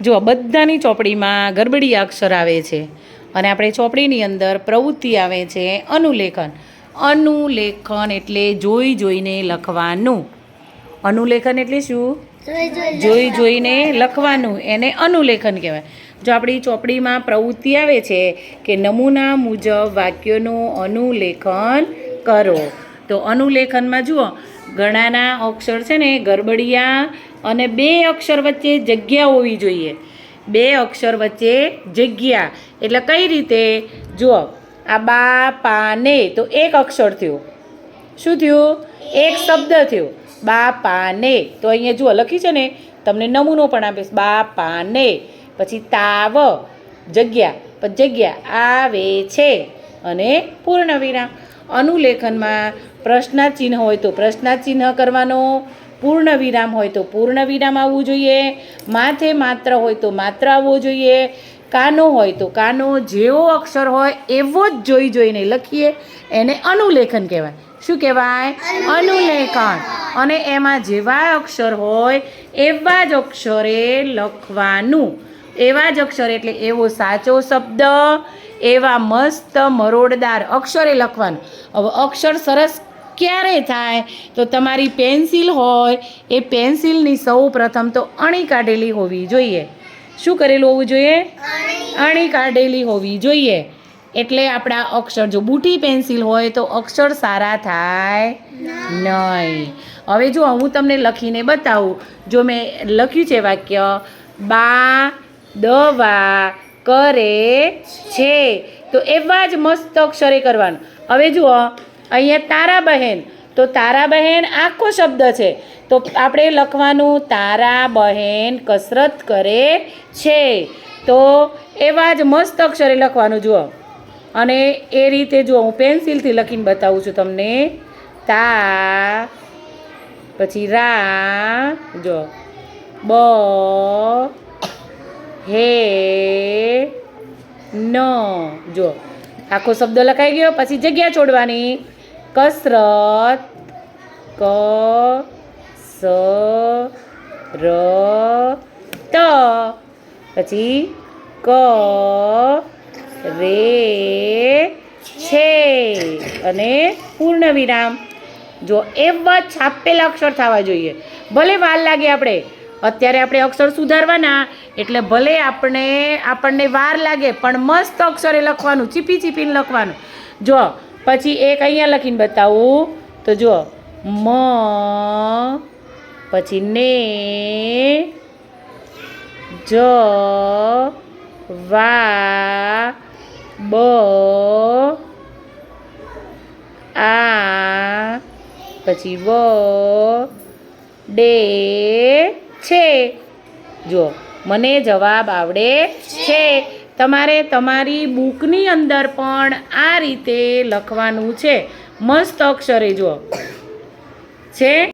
જો બધાની ચોપડીમાં ગરબડી અક્ષર આવે છે અને આપણે ચોપડીની અંદર પ્રવૃત્તિ આવે છે અનુલેખન. અનુલેખન એટલે જોઈ જોઈને લખવાનું. અનુલેખન એટલે શું? જોઈ જોઈને લખવાનું. એને અનુલેખન કહેવાય. જો આપણી ચોપડીમાં પ્રવૃત્તિ આવે છે કે નમૂના મુજબ વાક્યોનું અનુલેખન કરો. તો અનુલેખનમાં જુઓ ઘણાના અક્ષર છે ને ગરબડિયા અને બે અક્ષર વચ્ચે જગ્યા હોવી જોઈએ. બે અક્ષર વચ્ચે જગ્યા. એટલે કઈ રીતે? જુઓ, આ બા, પા, ને તો એક અક્ષર થયો. શું થયું? એક શબ્દ થયો. બા પાને તો અહીંયા જુઓ, લખી છે ને? તમને નમૂનો પણ આપીશ. બા પાને પછી તાવ, જગ્યા. પછી જગ્યા આવે છે અને પૂર્ણ વિરામ અનુલેખનમાં પ્રશ્નાર્થ ચિહ્ન હોય તો પ્રશ્નાર્થ ચિહ્ન કરવાનો પૂર્ણ વિરામ હોય તો પૂર્ણ વિરામ આવવું જોઈએ. માથે માત્ર હોય તો માત્ર આવવું જોઈએ. કાનો હોય તો કાનો જેવો અક્ષર હોય એવો જ જોઈ જોઈને લખીએ. એને અનુલેખન કહેવાય. શું કહેવાય? અનુલેખન. અને એમાં જેવા અક્ષર હોય એવા જ અક્ષરે લખવાનું. એવા જ અક્ષર એટલે એવો સાચો શબ્દ એવા મસ્ત મરોડદાર અક્ષરે લખવાનું. હવે અક્ષર સરસ ક્યારે થાય? તો તમારી પેન્સિલ હોય એ પેન્સિલની સૌ પ્રથમ તો અણી કાઢેલી હોવી જોઈએ. શું કરેલું હોવું જોઈએ? અણી. કાઢેલી હોવી જોઈએ. એટલે આપણા અક્ષર જો બુટી પેન્સિલ હોય તો અક્ષર સારા થાય નહીં. હવે જો હું તમને લખીને બતાવું. જો મેં લખ્યું છે વાક્ય બા દવા કરે છે. તો એવા જ મસ્ત અક્ષરે કરવાનું. હવે જુઓ, અહીંયા તારા બહેન. તો તારા બહેન આખો શબ્દ છે. તો આપણે લખવાનું, તારા બહેન કસરત કરે છે. તો એવા જ મસ્ત અક્ષરે લખવાનું, જુઓ. અને એ રીતે જુઓ, હું પેન્સિલથી લખીને બતાવું છું તમને. તા, પછી રા જો બ હે ન. જો, આખો શબ્દ લખાઈ ગયો, પછી જગ્યા છોડવાની. કસરત ક સ ર ત પછી ક રે છે અને પૂર્ણ વિરામ જો એવા છાપેલા અક્ષર થવા જોઈએ. ભલે વાર લાગે આપણે. અત્યારે આપણે અક્ષર સુધારવાના, એટલે ભલે આપણે, આપણને વાર લાગે, પણ મસ્ત અક્ષરે લખવાનું, ચીપી ચીપીને લખવાનું. જો, પછી એક અહીંયા લખીને બતાવું. તો જો, મ, પછી ને, જ, વા, બ, આ, પછી વ, ડે છે? જો મને જવાબ આવડે છે. તમારે તમારી બુકની અંદર પણ આ રીતે લખવાનું છે. મસ્ત અક્ષરે જુઓ. છે?